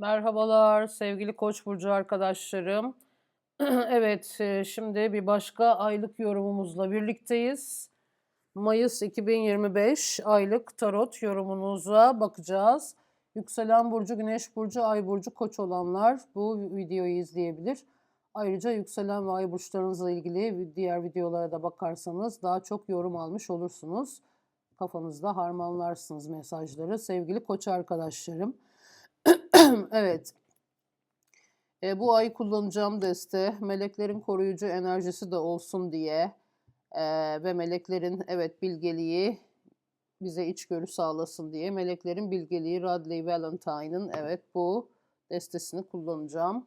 Merhabalar sevgili Koç burcu arkadaşlarım. Evet, eee, şimdi bir başka aylık yorumumuzla birlikteyiz. Mayıs 2025 aylık tarot yorumunuza bakacağız. Yükselen burcu, güneş burcu, ay burcu, koç olanlar bu videoyu izleyebilir. Ayrıca yükselen ve ay burçlarınızla ilgili diğer videolara da bakarsanız daha çok yorum almış olursunuz. Kafanızda harmanlarsınız mesajları sevgili koç arkadaşlarım. Evet. E, bu ay kullanacağım deste meleklerin koruyucu enerjisi de olsun diye e, ve meleklerin evet bilgeliği bize içgörü sağlasın diye meleklerin bilgeliği Radley Valentine'ın evet bu destesini kullanacağım.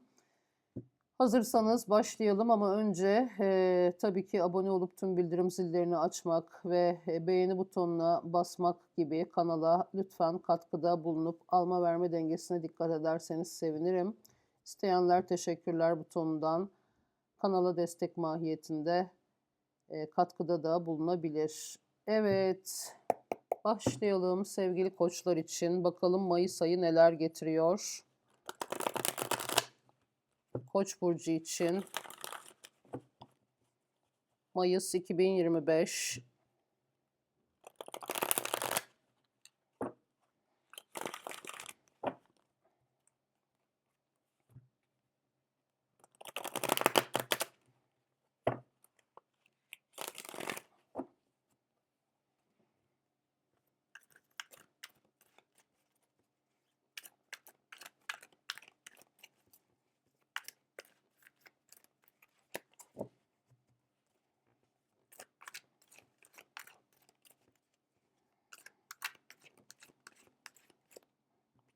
Hazırsanız başlayalım ama önce e, tabii ki abone olup tüm bildirim zillerini açmak ve e, beğeni butonuna basmak gibi kanala lütfen katkıda bulunup alma verme dengesine dikkat ederseniz sevinirim. İsteyenler teşekkürler butonundan kanala destek mahiyetinde e, katkıda da bulunabilir. Evet başlayalım sevgili koçlar için. Bakalım Mayıs ayı neler getiriyor. Koç burcu için Mayıs 2025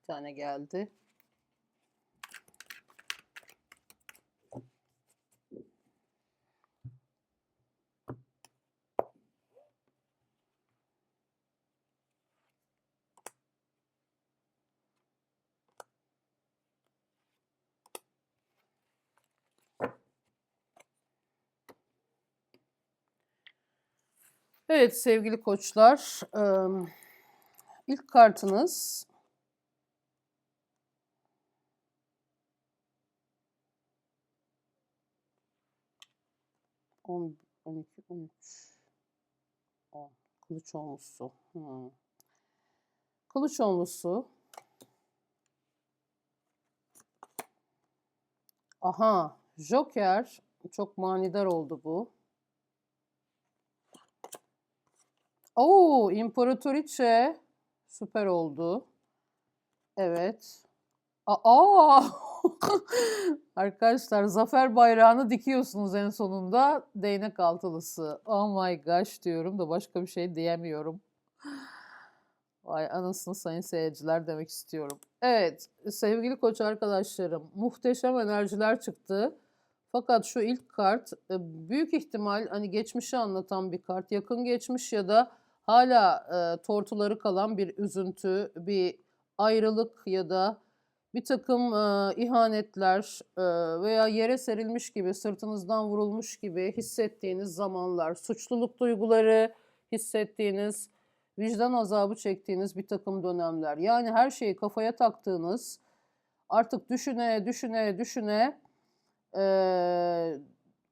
tane geldi. Evet sevgili koçlar, ilk kartınız on, 12, 13, 10. Kılıç onlusu. Hmm. Kılıç onlusu. Aha, Joker. Çok manidar oldu bu. Oo, İmparatoriçe. Süper oldu. Evet. Aa! Arkadaşlar zafer bayrağını dikiyorsunuz en sonunda. Değnek altılısı. Oh my gosh diyorum da başka bir şey diyemiyorum. Vay anasını sayın seyirciler demek istiyorum. Evet sevgili koç arkadaşlarım muhteşem enerjiler çıktı. Fakat şu ilk kart e, büyük ihtimal hani geçmişi anlatan bir kart. Yakın geçmiş ya da hala e, tortuları kalan bir üzüntü, bir ayrılık ya da bir takım e, ihanetler e, veya yere serilmiş gibi, sırtınızdan vurulmuş gibi hissettiğiniz zamanlar, suçluluk duyguları hissettiğiniz, vicdan azabı çektiğiniz bir takım dönemler. Yani her şeyi kafaya taktığınız, artık düşüne, düşüne, düşüne e,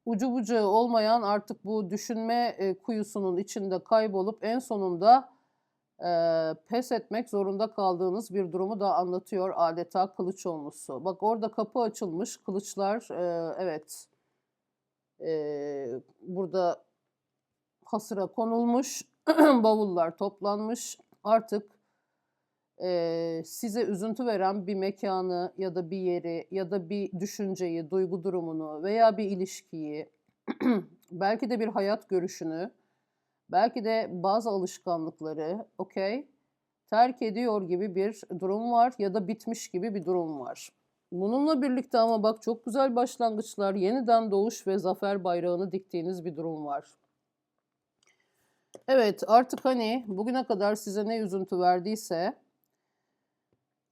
ucu bucağı olmayan artık bu düşünme e, kuyusunun içinde kaybolup en sonunda e, pes etmek zorunda kaldığınız bir durumu da anlatıyor adeta kılıç olmuşsu. Bak orada kapı açılmış, kılıçlar e, evet e, burada hasıra konulmuş, bavullar toplanmış. Artık e, size üzüntü veren bir mekanı ya da bir yeri ya da bir düşünceyi, duygu durumunu veya bir ilişkiyi, belki de bir hayat görüşünü, belki de bazı alışkanlıkları, okey, terk ediyor gibi bir durum var ya da bitmiş gibi bir durum var. Bununla birlikte ama bak çok güzel başlangıçlar, yeniden doğuş ve zafer bayrağını diktiğiniz bir durum var. Evet artık hani bugüne kadar size ne üzüntü verdiyse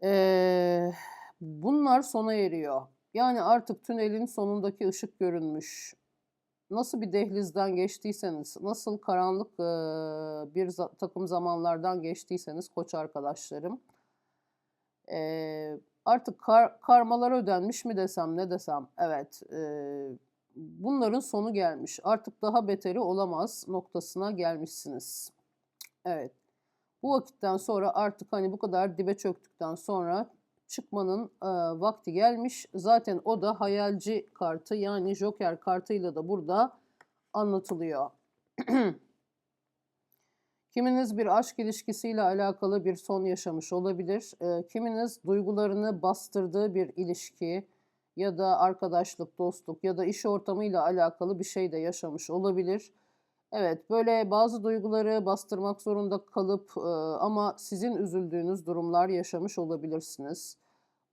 eee, bunlar sona eriyor. Yani artık tünelin sonundaki ışık görünmüş. Nasıl bir dehlizden geçtiyseniz, nasıl karanlık bir takım zamanlardan geçtiyseniz koç arkadaşlarım. Artık kar karmalar ödenmiş mi desem, ne desem? Evet, bunların sonu gelmiş. Artık daha beteri olamaz noktasına gelmişsiniz. Evet. Bu vakitten sonra artık, hani, bu kadar dibe çöktükten sonra çıkmanın, eee, vakti gelmiş. Zaten o da hayalci kartı, yani joker kartıyla da burada anlatılıyor. Kiminiz bir aşk ilişkisiyle alakalı bir son yaşamış olabilir. Eee, kiminiz duygularını bastırdığı bir ilişki ya da arkadaşlık, dostluk ya da iş ortamıyla alakalı bir şey de yaşamış olabilir. Evet, böyle bazı duyguları bastırmak zorunda kalıp, ama sizin üzüldüğünüz durumlar yaşamış olabilirsiniz.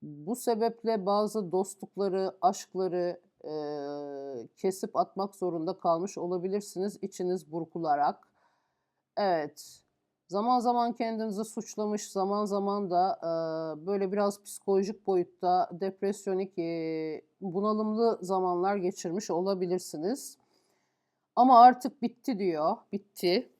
Bu sebeple bazı dostlukları, aşkları, eee, kesip atmak zorunda kalmış olabilirsiniz içiniz burkularak. Evet, zaman zaman kendinizi suçlamış, zaman zaman da, eee, böyle biraz psikolojik boyutta depresyonik, eee, bunalımlı zamanlar geçirmiş olabilirsiniz. Ama artık bitti diyor, bitti.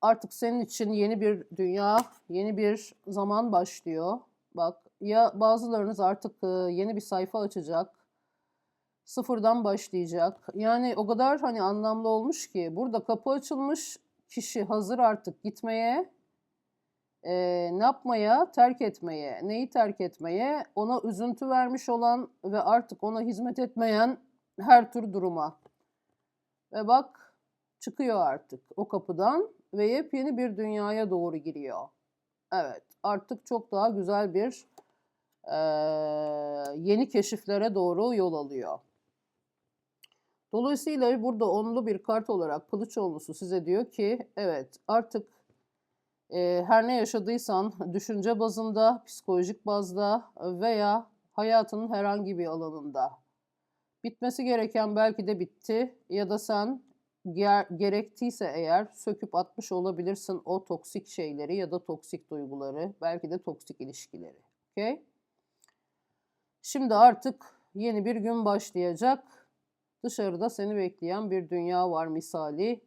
Artık senin için yeni bir dünya, yeni bir zaman başlıyor. Bak, ya bazılarınız artık, eee, yeni bir sayfa açacak, sıfırdan başlayacak. Yani o kadar, hani, anlamlı olmuş ki burada kapı açılmış, kişi hazır artık gitmeye. Eee, ne yapmaya? Terk etmeye. Neyi terk etmeye? Ona üzüntü vermiş olan ve artık ona hizmet etmeyen her tür duruma. Ve bak, çıkıyor artık o kapıdan ve yepyeni bir dünyaya doğru giriyor. Evet, artık çok daha güzel bir, eee, yeni keşiflere doğru yol alıyor. Dolayısıyla burada onlu bir kart olarak kılıç onlusu size diyor ki, evet, artık, eee, her ne yaşadıysan düşünce bazında, psikolojik bazda veya hayatının herhangi bir alanında bitmesi gereken belki de bitti ya da sen ger gerektiyse eğer söküp atmış olabilirsin o toksik şeyleri ya da toksik duyguları, belki de toksik ilişkileri. Okay? Şimdi artık yeni bir gün başlayacak. Dışarıda seni bekleyen bir dünya var misali.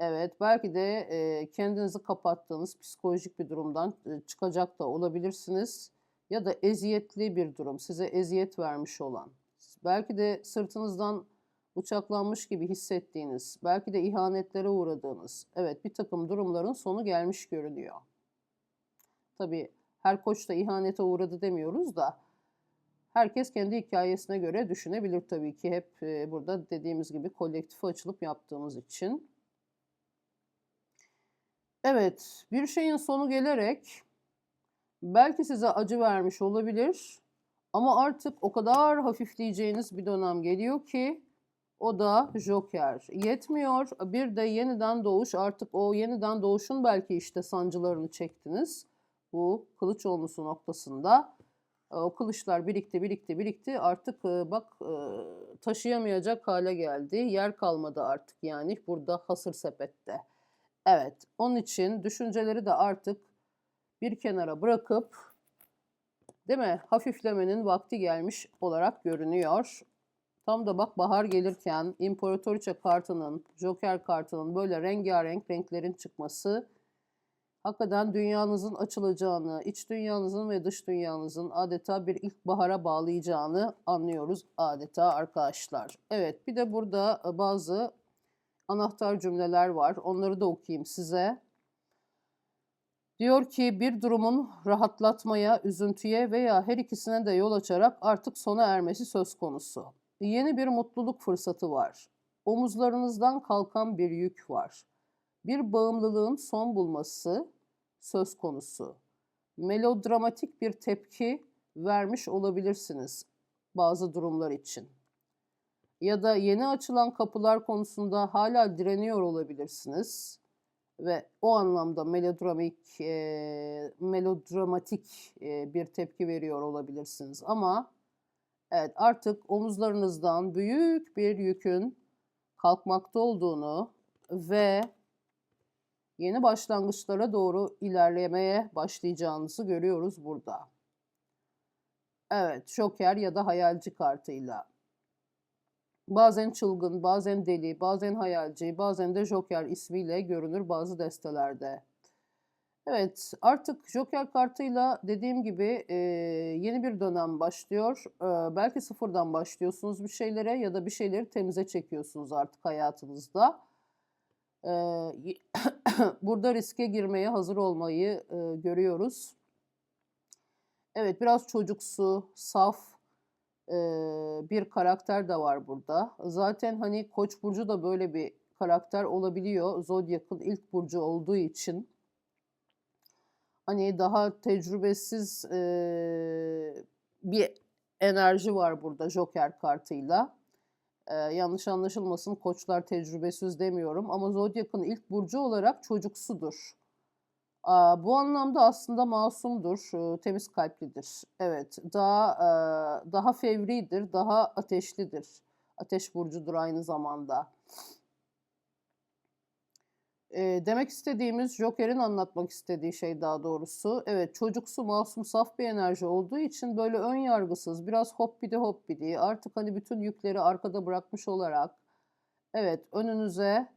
Evet, belki de, eee, kendinizi kapattığınız psikolojik bir durumdan, eee, çıkacak da olabilirsiniz ya da eziyetli bir durum, size eziyet vermiş olan, belki de sırtınızdan bıçaklanmış gibi hissettiğiniz, belki de ihanetlere uğradığınız, evet, birtakım durumların sonu gelmiş görünüyor. Tabii her koç da ihanete uğradı demiyoruz da herkes kendi hikâyesine göre düşünebilir tabii ki. Hep, eee, burada dediğimiz gibi kolektife açılıp yaptığımız için. Evet, bir şeyin sonu gelerek belki size acı vermiş olabilir ama artık o kadar hafifleyeceğiniz bir dönem geliyor ki o da joker. Yetmiyor, bir de yeniden doğuş. Artık o yeniden doğuşun belki işte sancılarını çektiniz. Bu kılıç onlusu noktasında. Eee, o kılıçlar birikti, birikti, birikti. Artık, eee, bak, eee, taşıyamayacak hâle geldi. Yer kalmadı artık yani burada hasır sepette. Evet, onun için düşünceleri de artık bir kenara bırakıp, değil mi, hafiflemenin vakti gelmiş olarak görünüyor. Tam da bak bahar gelirken İmparatoriçe kartının, joker kartının böyle rengârenk renklerin çıkması hakikaten dünyanızın açılacağını, iç dünyanızın ve dış dünyanızın adeta bir ilkbahara bağlayacağını anlıyoruz adeta arkadaşlar. Evet, bir de burada, eee, bazı anahtar cümleler var. Onları da okuyayım size. Diyor ki, bir durumun rahatlatmaya, üzüntüye veya her ikisine de yol açarak artık sona ermesi söz konusu. Yeni bir mutluluk fırsatı var. Omuzlarınızdan kalkan bir yük var. Bir bağımlılığın son bulması söz konusu. Melodramatik bir tepki vermiş olabilirsiniz bazı durumlar için. Ya da yeni açılan kapılar konusunda hâlâ direniyor olabilirsiniz ve o anlamda melodramik, eee, melodramatik, eee, bir tepki veriyor olabilirsiniz ama evet, artık omuzlarınızdan büyük bir yükün kalkmakta olduğunu ve yeni başlangıçlara doğru ilerlemeye başlayacağınızı görüyoruz burada. Evet, joker ya da hayalci kartıyla. Bazen çılgın, bazen deli, bazen hayalci, bazen de joker ismiyle görünür bazı destelerde. Evet, artık Joker kartıyla dediğim gibi, eee, yeni bir dönem başlıyor. Eee, belki sıfırdan başlıyorsunuz bir şeylere ya da bir şeyleri temize çekiyorsunuz artık hayatınızda. Y burada riske girmeye hazır olmayı, eee, görüyoruz. Evet, biraz çocuksu, saf, bir karakter de var burada. Zaten, hani, Koç burcu da böyle bir karakter olabiliyor. Zodyak'ın ilk burcu olduğu için. Hani, daha tecrübesiz, eee, bir enerji var burada Joker kartıyla. Eee, yanlış anlaşılmasın, Koçlar tecrübesiz demiyorum ama Zodyak'ın ilk burcu olarak çocuksudur. Bu anlamda aslında masumdur, ııı, temiz kalplidir. Evet, daha, eee, daha fevridir, daha ateşlidir. Ateş burcudur aynı zamanda. Eee, demek istediğimiz, Joker'in anlatmak istediği şey daha doğrusu, evet, çocuksu, masum, saf bir enerji olduğu için böyle ön yargısız, biraz hoppidi hoppidi, artık, hani, bütün yükleri arkada bırakmış olarak, evet, önünüze,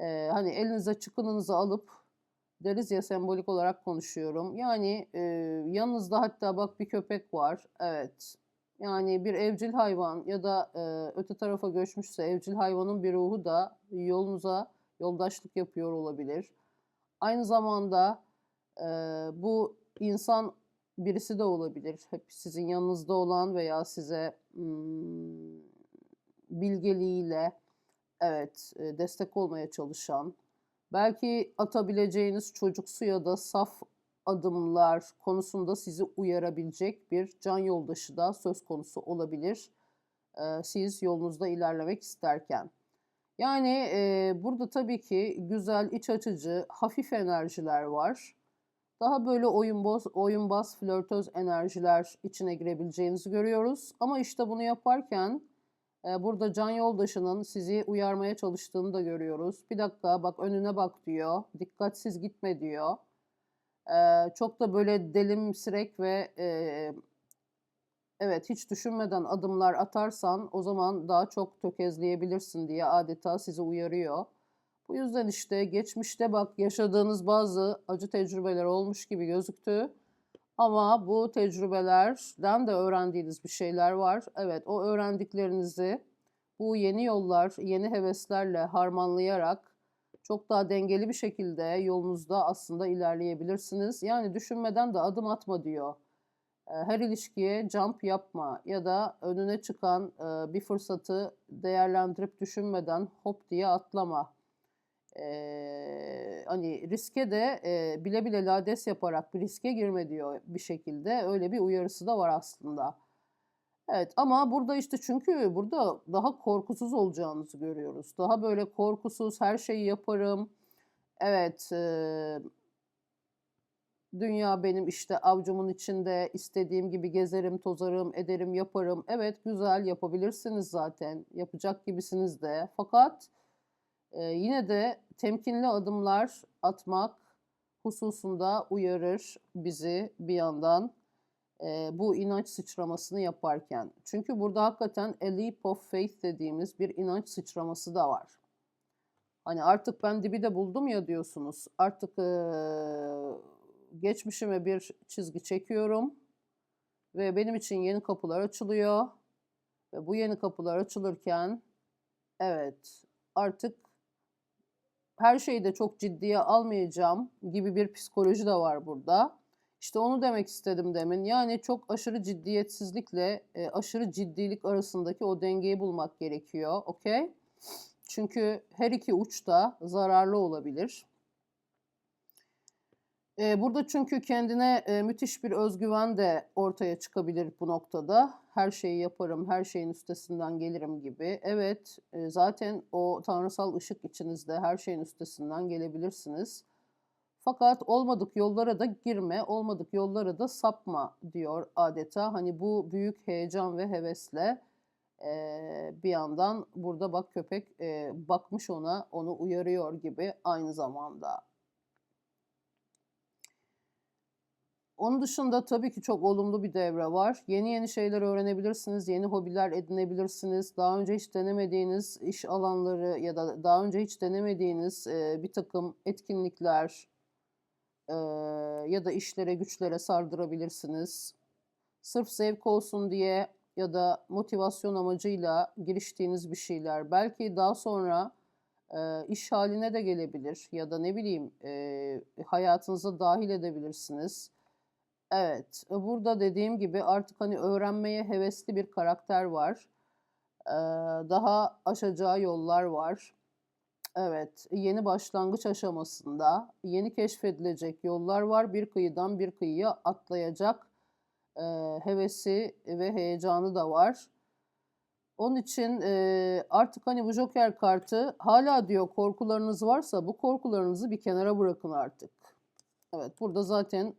eee, hani, elinize çıkınınızı alıp deriz ya, sembolik olarak konuşuyorum. Yani, eee, yanınızda hatta bak bir köpek var. Evet. Yani bir evcil hayvan ya da, eee, öte tarafa göçmüşse evcil hayvanın bir ruhu da yolunuza yoldaşlık yapıyor olabilir. Aynı zamanda, eee, bu insan birisi de olabilir. Hep sizin yanınızda olan veya size, ımm, bilgeliğiyle, evet, eee, destek olmaya çalışan, belki atabileceğiniz çocuksu ya da saf adımlar konusunda sizi uyarabilecek bir can yoldaşı da söz konusu olabilir, eee, siz yolunuzda ilerlemek isterken. Yani, eee, burada tabii ki güzel, iç açıcı, hafif enerjiler var. Daha böyle oyunboz oyunbaz, flörtöz enerjiler içine girebileceğinizi görüyoruz ama işte bunu yaparken, burada can yoldaşının sizi uyarmaya çalıştığını da görüyoruz. "Bir dakika, bak önüne bak." diyor. "Dikkatsiz gitme." diyor. Eee, çok da böyle delimsirek ve, eee, evet, hiç düşünmeden adımlar atarsan o zaman daha çok tökezleyebilirsin diye adeta sizi uyarıyor. Bu yüzden işte geçmişte bak yaşadığınız bazı acı tecrübeler olmuş gibi gözüktü ama bu tecrübelerden de öğrendiğiniz bir şeyler var. Evet, o öğrendiklerinizi bu yeni yollar, yeni heveslerle harmanlayarak çok daha dengeli bir şekilde yolunuzda aslında ilerleyebilirsiniz. Yani düşünmeden de adım atma diyor. Eee, her ilişkiye jump yapma ya da önüne çıkan, eee, bir fırsatı değerlendirip düşünmeden hop diye atlama. Eee, hani, riske de, eee, bile bile lades yaparak bir riske girme diyor bir şekilde. Öyle bir uyarısı da var aslında. Evet ama burada işte çünkü burada daha korkusuz olacağınızı görüyoruz. Daha böyle korkusuz, her şeyi yaparım. Evet, eee dünya benim işte avucumun içinde, istediğim gibi gezerim, tozarım, ederim, yaparım. Evet, güzel, yapabilirsiniz zaten. Yapacak gibisiniz de. Fakat, eee, yine de temkinli adımlar atmak hususunda uyarır bizi bir yandan, eee, bu inanç sıçramasını yaparken. Çünkü burada hakikaten a leap of faith dediğimiz bir inanç sıçraması da var. Hani, "Artık ben dibi de buldum ya." diyorsunuz. Artık, eee, geçmişime bir çizgi çekiyorum ve benim için yeni kapılar açılıyor ve bu yeni kapılar açılırken evet, artık her şeyi de çok ciddiye almayacağım gibi bir psikoloji de var burada. İşte onu demek istedim demin. Yani çok aşırı ciddiyetsizlikle, eee, aşırı ciddilik arasındaki o dengeyi bulmak gerekiyor, okay? Çünkü her iki uç da zararlı olabilir. Burada çünkü kendine, müthiş bir özgüven de ortaya çıkabilir bu noktada. "Her şeyi yaparım, her şeyin üstesinden gelirim." gibi. Evet, zaten o tanrısal ışık içinizde, her şeyin üstesinden gelebilirsiniz. Fakat olmadık yollara da girme, olmadık yollara da sapma diyor adeta. Hani, bu büyük heyecan ve hevesle, bir yandan burada bak köpek, bakmış ona, onu uyarıyor gibi aynı zamanda. Onun dışında tabii ki çok olumlu bir devre var. Yeni yeni şeyler öğrenebilirsiniz, yeni hobiler edinebilirsiniz. Daha önce hiç denemediğiniz iş alanları ya da daha önce hiç denemediğiniz, eee, birtakım etkinlikler, Eee, ya da işlere güçlere sardırabilirsiniz. Sırf zevk olsun diye ya da motivasyon amacıyla giriştiğiniz bir şeyler. Belki daha sonra eee, iş haline de gelebilir ya da ne bileyim hayatınıza dahil edebilirsiniz. Evet, e, burada dediğim gibi artık hani öğrenmeye hevesli bir karakter var. Eee, daha aşacağı yollar var. Evet, yeni başlangıç aşamasında yeni keşfedilecek yollar var. Bir kıyıdan bir kıyıya atlayacak eee, hevesi ve heyecanı da var. Onun için eee, artık hani bu Joker kartı hala diyor korkularınız varsa bu korkularınızı bir kenara bırakın artık. Evet, burada zaten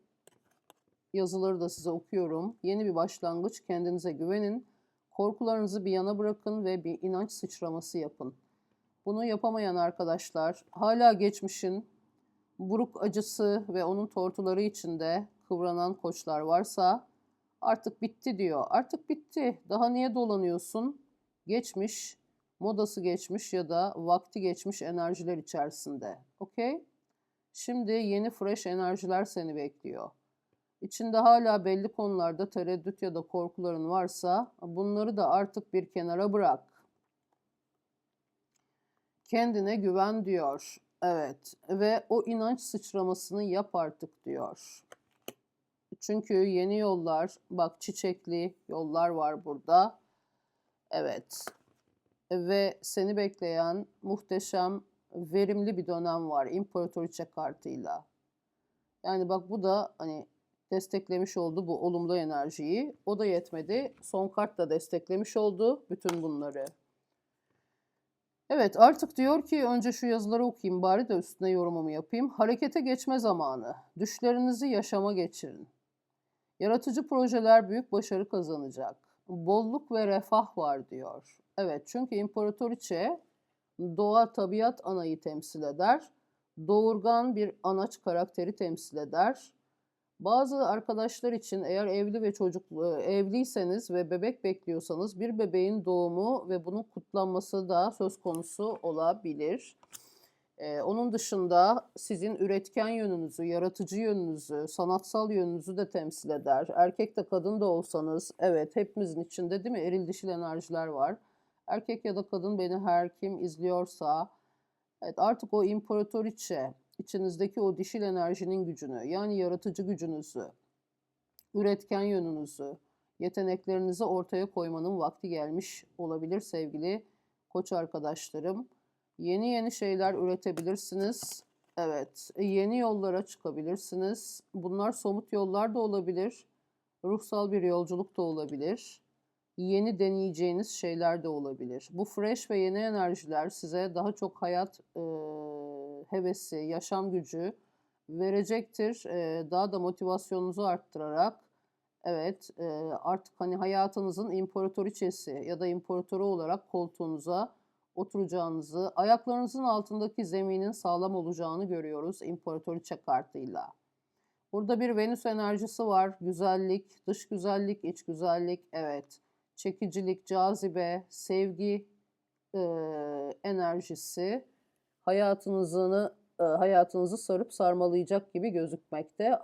yazıları da size okuyorum. Yeni bir başlangıç, kendinize güvenin. Korkularınızı bir yana bırakın ve bir inanç sıçraması yapın. Bunu yapamayan arkadaşlar hala geçmişin buruk acısı ve onun tortuları içinde kıvranan koçlar varsa artık bitti diyor. Artık bitti. Daha niye dolanıyorsun? Geçmiş, modası geçmiş ya da vakti geçmiş enerjiler içerisinde. Okey? Şimdi yeni fresh enerjiler seni bekliyor. İçinde hala belli konularda tereddüt ya da korkuların varsa bunları da artık bir kenara bırak. Kendine güven diyor. Evet ve o inanç sıçramasını yap artık diyor. Çünkü yeni yollar, bak çiçekli yollar var burada. Evet. Ve seni bekleyen muhteşem, verimli bir dönem var İmparatoriçe kartıyla. Yani bak bu da hani desteklemiş oldu bu olumlu enerjiyi. O da yetmedi. Son kart da desteklemiş oldu bütün bunları. Evet artık diyor ki önce şu yazıları okuyayım bari de üstüne yorumumu yapayım. Harekete geçme zamanı. Düşlerinizi yaşama geçirin. Yaratıcı projeler büyük başarı kazanacak. Bolluk ve refah var diyor. Evet çünkü imparatoriçe doğa tabiat anayı temsil eder. Doğurgan bir anaç karakteri temsil eder. Bazı arkadaşlar için eğer evli ve çocuk evliyseniz ve bebek bekliyorsanız bir bebeğin doğumu ve bunun kutlanması da söz konusu olabilir. Ee, onun dışında sizin üretken yönünüzü, yaratıcı yönünüzü, sanatsal yönünüzü de temsil eder. Erkek de kadın da olsanız, evet hepimizin içinde değil mi eril dişil enerjiler var. Erkek ya da kadın beni her kim izliyorsa, evet artık o imparatoriçe, içinizdeki o dişil enerjinin gücünü, yani yaratıcı gücünüzü, üretken yönünüzü, yeteneklerinizi ortaya koymanın vakti gelmiş olabilir sevgili koç arkadaşlarım. Yeni yeni şeyler üretebilirsiniz. Evet, yeni yollara çıkabilirsiniz. Bunlar somut yollar da olabilir. Ruhsal bir yolculuk da olabilir. Yeni deneyeceğiniz şeyler de olabilir. Bu fresh ve yeni enerjiler size daha çok hayat e, hevesi, yaşam gücü verecektir. E, daha da motivasyonunuzu arttırarak evet e, artık hani hayatınızın imparatoriçesi ya da imparatoru olarak koltuğunuza oturacağınızı, ayaklarınızın altındaki zeminin sağlam olacağını görüyoruz imparatoriçe kartıyla. Burada bir Venüs enerjisi var. Güzellik, dış güzellik, iç güzellik, evet. Çekicilik, cazibe, sevgi e, enerjisi hayatınızını e, hayatınızı sarıp sarmalayacak gibi gözükmekte.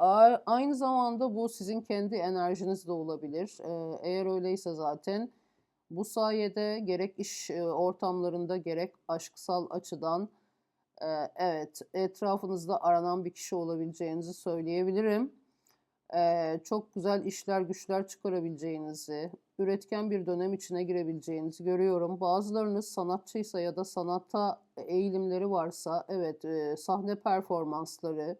Aynı zamanda bu sizin kendi enerjiniz de olabilir. E, eğer öyleyse zaten bu sayede gerek iş e, ortamlarında gerek aşksal açıdan evet etrafınızda aranan bir kişi olabileceğinizi söyleyebilirim. Çok güzel işler güçler çıkarabileceğinizi, üretken bir dönem içine girebileceğinizi görüyorum. Bazılarınız sanatçıysa ya da sanatta eğilimleri varsa evet sahne performansları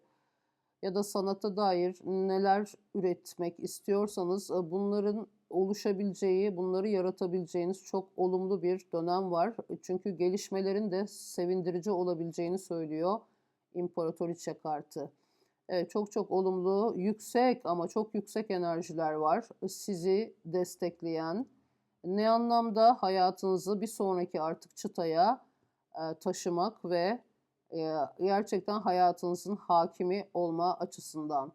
ya da sanata dair neler üretmek istiyorsanız bunların oluşabileceği, bunları yaratabileceğiniz çok olumlu bir dönem var. Çünkü gelişmelerin de sevindirici olabileceğini söylüyor İmparatoriçe kartı. Çok çok olumlu, yüksek ama çok yüksek enerjiler var. Sizi destekleyen, ne anlamda hayatınızı bir sonraki artık çıtaya taşımak ve gerçekten hayatınızın hakimi olma açısından.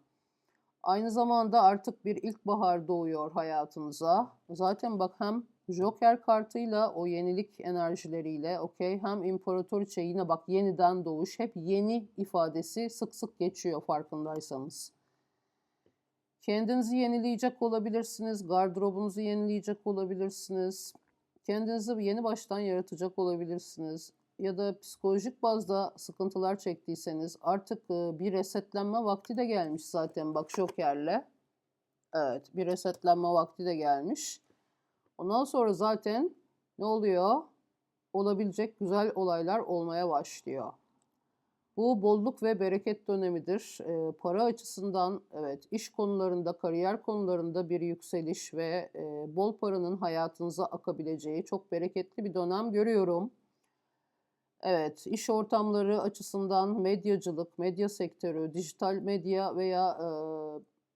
Aynı zamanda artık bir ilkbahar doğuyor hayatınıza. Zaten bak hem Joker kartıyla o yenilik enerjileriyle okey hem İmparatoriçe yine bak yeniden doğuş hep yeni ifadesi sık sık geçiyor farkındaysanız. Kendinizi yenileyecek olabilirsiniz, gardırobunuzu yenileyecek olabilirsiniz. Kendinizi yeni baştan yaratacak olabilirsiniz. Ya da psikolojik bazda sıkıntılar çektiyseniz artık e, bir resetlenme vakti de gelmiş zaten bak Joker'le. Evet bir resetlenme vakti de gelmiş. Ondan sonra zaten ne oluyor? Olabilecek güzel olaylar olmaya başlıyor. Bu bolluk ve bereket dönemidir. Ee, para açısından evet iş konularında, kariyer konularında bir yükseliş ve e, bol paranın hayatınıza akabileceği çok bereketli bir dönem görüyorum. Evet, iş ortamları açısından medyacılık, medya sektörü, dijital medya veya e,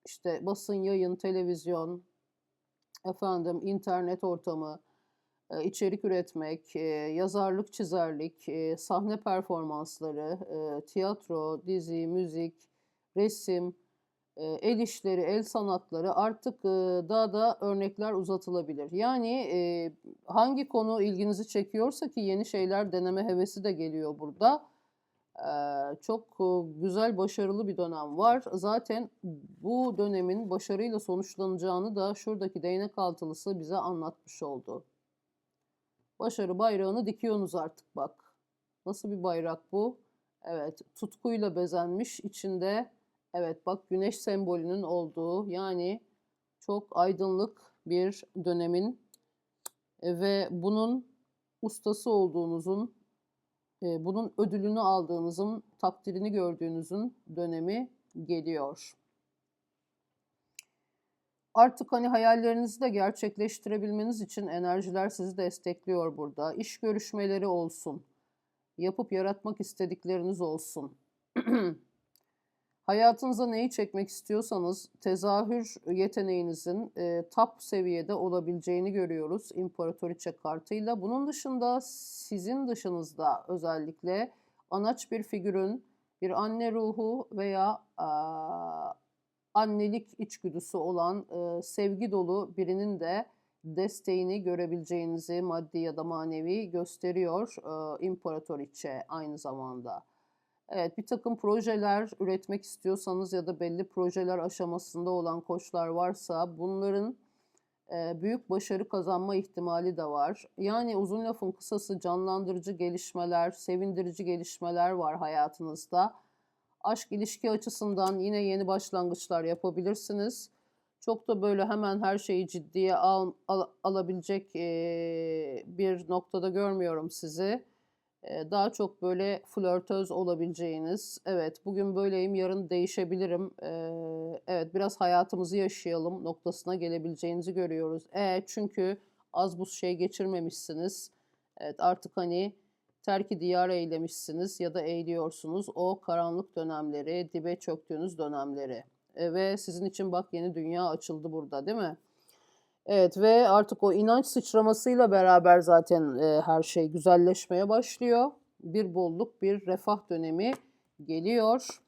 işte basın, yayın, televizyon, efendim internet ortamı, e, içerik üretmek, e, yazarlık, çizerlik, e, sahne performansları, tiyatro, dizi, müzik, resim, el işleri, el sanatları artık daha da örnekler uzatılabilir. Yani hangi konu ilginizi çekiyorsa ki yeni şeyler deneme hevesi de geliyor burada. Çok güzel, başarılı bir dönem var. Zaten bu dönemin başarıyla sonuçlanacağını da şuradaki değnek altılısı bize anlatmış oldu. Başarı bayrağını dikiyorsunuz artık bak. Nasıl bir bayrak bu? Evet, tutkuyla bezenmiş içinde evet bak güneş sembolünün olduğu yani çok aydınlık bir dönemin e, ve bunun ustası olduğunuzun, e, bunun ödülünü aldığınızın, takdirini gördüğünüzün dönemi geliyor. Artık hani hayallerinizi de gerçekleştirebilmeniz için enerjiler sizi destekliyor burada. İş görüşmeleri olsun. Yapıp yaratmak istedikleriniz olsun. Hayatınıza neyi çekmek istiyorsanız tezahür yeteneğinizin e, top seviyede olabileceğini görüyoruz İmparatoriçe kartıyla. Bunun dışında sizin dışınızda özellikle anaç bir figürün, bir anne ruhu veya a, annelik içgüdüsü olan e, sevgi dolu birinin de desteğini görebileceğinizi maddi ya da manevi gösteriyor e, İmparatoriçe aynı zamanda. Evet bir takım projeler üretmek istiyorsanız ya da belli projeler aşamasında olan koçlar varsa bunların e, büyük başarı kazanma ihtimali de var. Yani uzun lafın kısası canlandırıcı gelişmeler, sevindirici gelişmeler var hayatınızda. Aşk ilişki açısından yine yeni başlangıçlar yapabilirsiniz. Çok da böyle hemen her şeyi ciddiye al, al, alabilecek e, bir noktada görmüyorum sizi. Daha çok böyle flörtöz olabileceğiniz, evet bugün böyleyim yarın değişebilirim, evet biraz hayatımızı yaşayalım noktasına gelebileceğinizi görüyoruz. E, çünkü az bu şey geçirmemişsiniz. Evet artık hani terki diyar eylemişsiniz ya da eğiliyorsunuz o karanlık dönemleri, dibe çöktüğünüz dönemleri. E, ve sizin için bak yeni dünya açıldı burada değil mi? Evet ve artık o inanç sıçramasıyla beraber zaten e, her şey güzelleşmeye başlıyor. Bir bolluk, bir refah dönemi geliyor.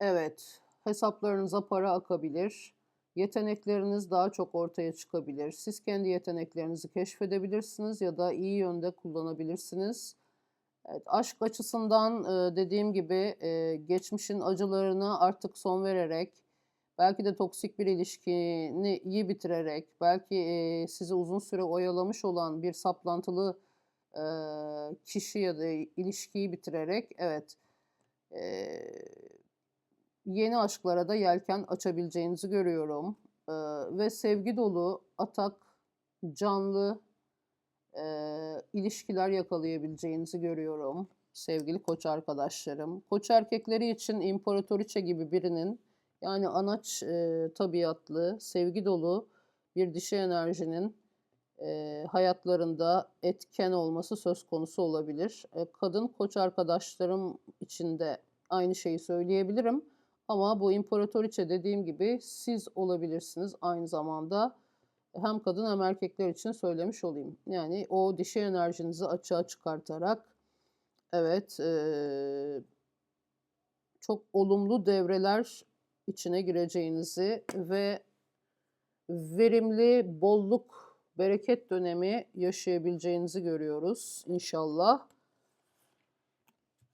Evet, hesaplarınıza para akabilir. Yetenekleriniz daha çok ortaya çıkabilir. Siz kendi yeteneklerinizi keşfedebilirsiniz ya da iyi yönde kullanabilirsiniz. Evet, aşk açısından e, dediğim gibi e, geçmişin acılarını artık son vererek, belki de toksik bir ilişkini iyi bitirerek, belki e, sizi uzun süre oyalamış olan bir saplantılı e, kişi ya da ilişkiyi bitirerek, evet, e, yeni aşklara da yelken açabileceğinizi görüyorum. E, ve sevgi dolu, atak, canlı e, ilişkiler yakalayabileceğinizi görüyorum sevgili koç arkadaşlarım. Koç erkekleri için imparatoriçe gibi birinin yani anaç e, tabiatlı, sevgi dolu bir dişi enerjinin e, hayatlarında etken olması söz konusu olabilir. E, kadın koç arkadaşlarım için de aynı şeyi söyleyebilirim. Ama bu imparatoriçe dediğim gibi siz olabilirsiniz aynı zamanda. Hem kadın hem erkekler için söylemiş olayım. Yani o dişi enerjinizi açığa çıkartarak evet e, çok olumlu devreler içine gireceğinizi ve verimli bolluk, bereket dönemi yaşayabileceğinizi görüyoruz inşallah.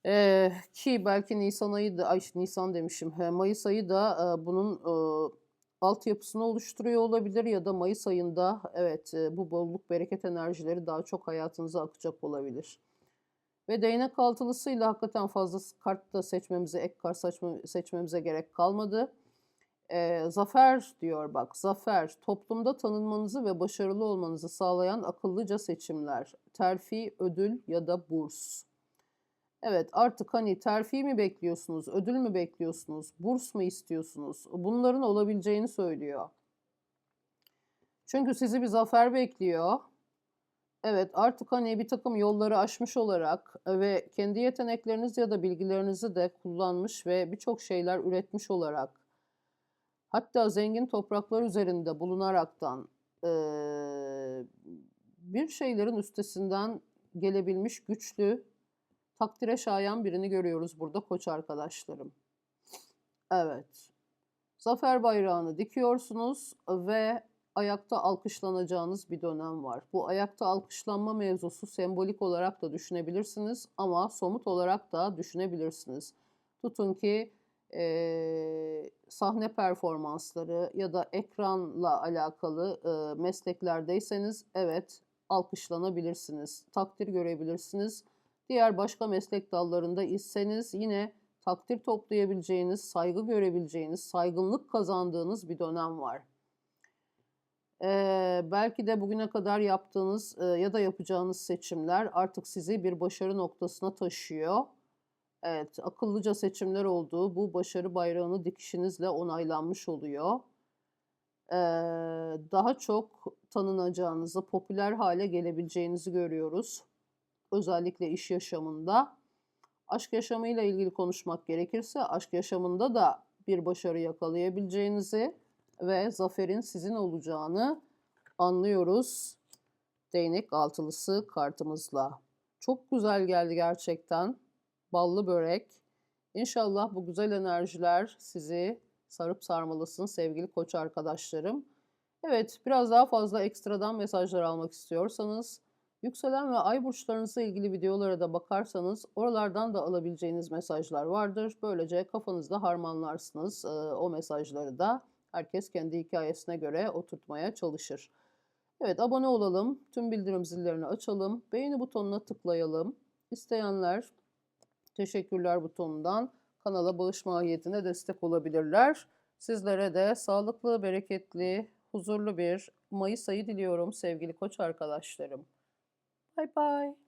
Eee, ki belki nisan ayı da, ay nisan demişim, mayıs ayı da e, bunun e, altyapısını oluşturuyor olabilir ya da mayıs ayında evet e, bu bolluk bereket enerjileri daha çok hayatınıza akacak olabilir. Ve değnek altılısıyla hakikaten fazla kart da seçmemize, ek kart seçme, seçmemize gerek kalmadı. Eee, zafer diyor bak, zafer, toplumda tanınmanızı ve başarılı olmanızı sağlayan akıllıca seçimler, terfi, ödül ya da burs. Evet, artık hani terfi mi bekliyorsunuz, ödül mü bekliyorsunuz, burs mu istiyorsunuz? Bunların olabileceğini söylüyor. Çünkü sizi bir zafer bekliyor. Evet, artık hani bir takım yolları aşmış olarak ve kendi yetenekleriniz ya da bilgilerinizi de kullanmış ve birçok şeyler üretmiş olarak hatta zengin topraklar üzerinde bulunaraktan eee, bir şeylerin üstesinden gelebilmiş güçlü, takdire şayan birini görüyoruz burada koç arkadaşlarım. Evet. Zafer bayrağını dikiyorsunuz ve ayakta alkışlanacağınız bir dönem var. Bu ayakta alkışlanma mevzusu sembolik olarak da düşünebilirsiniz ama somut olarak da düşünebilirsiniz. Tutun ki eee, sahne performansları ya da ekranla alakalı eee, mesleklerdeyseniz evet alkışlanabilirsiniz, takdir görebilirsiniz. Diğer başka meslek dallarında iseniz yine takdir toplayabileceğiniz, saygı görebileceğiniz, saygınlık kazandığınız bir dönem var. Eee, belki de bugüne kadar yaptığınız eee, ya da yapacağınız seçimler artık sizi bir başarı noktasına taşıyor. Evet, akıllıca seçimler olduğu bu başarı bayrağını dikişinizle onaylanmış oluyor. Eee, daha çok tanınacağınızı, popüler hale gelebileceğinizi görüyoruz. Özellikle iş yaşamında. Aşk yaşamıyla ilgili konuşmak gerekirse aşk yaşamında da bir başarı yakalayabileceğinizi ve zaferin sizin olacağını anlıyoruz. Değnek altılısı kartımızla. Çok güzel geldi gerçekten. Ballı börek. İnşallah bu güzel enerjiler sizi sarıp sarmalasın sevgili koç arkadaşlarım. Evet, biraz daha fazla ekstradan mesajlar almak istiyorsanız yükselen ve ay burçlarınızla ilgili videolara da bakarsanız oralardan da alabileceğiniz mesajlar vardır. Böylece kafanızda harmanlarsınız e, o mesajları da. Herkes kendi hikayesine göre oturtmaya çalışır. Evet, abone olalım. Tüm bildirim zillerini açalım. Beğeni butonuna tıklayalım. İsteyenler teşekkürler butonundan kanala bağış mahiyetine destek olabilirler. Sizlere de sağlıklı, bereketli, huzurlu bir Mayıs ayı diliyorum sevgili koç arkadaşlarım. Bye bye.